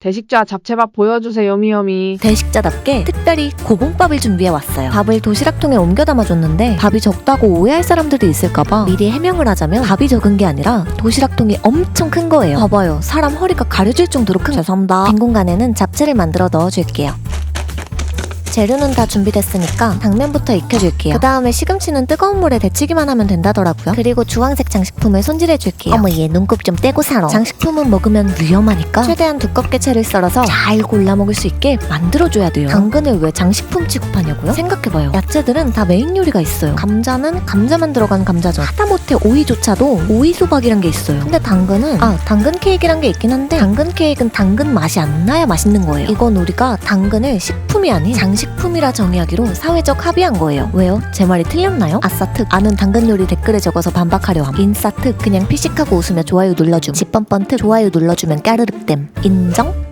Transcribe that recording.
대식자 잡채밥 보여주세요 미여미. 대식자답게 특별히 고봉밥을 준비해 왔어요. 밥을 도시락통에 옮겨 담아줬는데 밥이 적다고 오해할 사람들이 있을까봐 미리 해명을 하자면 밥이 적은 게 아니라 도시락통이 엄청 큰 거예요. 봐봐요. 사람 허리가 가려질 정도로 큰. 죄송합니다. 빈 공간에는 잡채를 만들어 넣어줄게요. 재료는 다 준비됐으니까 당면부터 익혀줄게요. 그 다음에 시금치는 뜨거운 물에 데치기만 하면 된다더라고요. 그리고 주황색 장식품을 손질해줄게요. 어머 얘 눈곱 좀 떼고 살아. 장식품은 먹으면 위험하니까 최대한 두껍게 채를 썰어서 잘 골라 먹을 수 있게 만들어줘야 돼요. 당근을 왜 장식품 취급하냐고요? 생각해봐요. 야채들은 다 메인 요리가 있어요. 감자는 감자만 들어간 감자전. 하다못해 오이조차도 오이 소박이란 게 있어요. 근데 당근은 아 당근 케이크란 게 있긴 한데 당근 케이크는 당근 맛이 안 나야 맛있는 거예요. 이건 우리가 당근을 식품이 아닌 장식 품이라 정의하기로 사회적 합의한 거예요. 왜요? 제 말이 틀렸나요? 아싸 특 아는 당근 요리 댓글에 적어서 반박하려 함. 인싸 특 그냥 피식하고 웃으며 좋아요 눌러줌. 집뻔뻔 특 좋아요 눌러주면 까르륵댐. 인정?